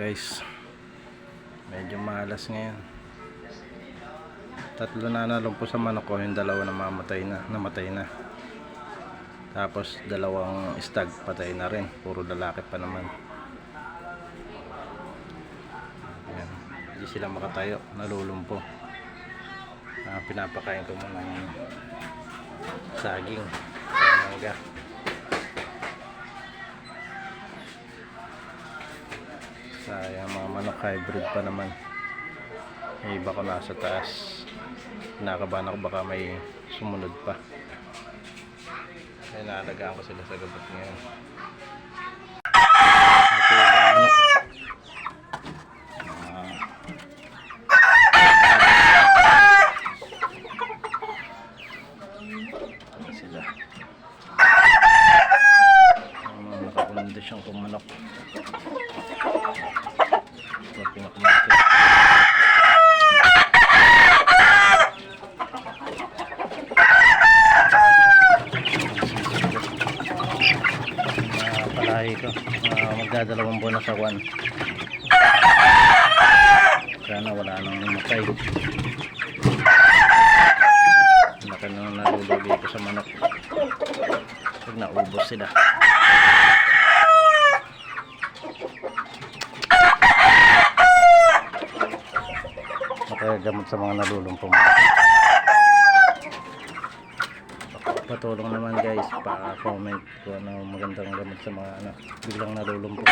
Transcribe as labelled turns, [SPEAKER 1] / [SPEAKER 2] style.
[SPEAKER 1] guys. Medyo malas ngayon. Tatlo na nalumpo sa manok ko yung dalawa na mamatay na namatay na. Tapos dalawang stag patay na rin. Puro lalaki pa naman. Ayan. hindi sila makatayo. Nalulumpo. Ah, pinapakain ko muna yung saging. Mangga sayang mga manok hybrid pa naman. May iba ko nasa taas. Kinakabahan ako baka may sumunod pa. Kaya naalagaan ko sila sa gabot ngayon. Ito yung manok sila nakakondisyon kong manok ito pinakamati palahi ko. Uh, magdadalawang buwan na sa kwan. Sana wala nang namatay. Laki na nalulugi ko sa manok. Pag naubos sila. Gamot sa mga nalulumpong patulong naman guys pa comment kung ano magandang gamot sa mga ano biglang nalulumpong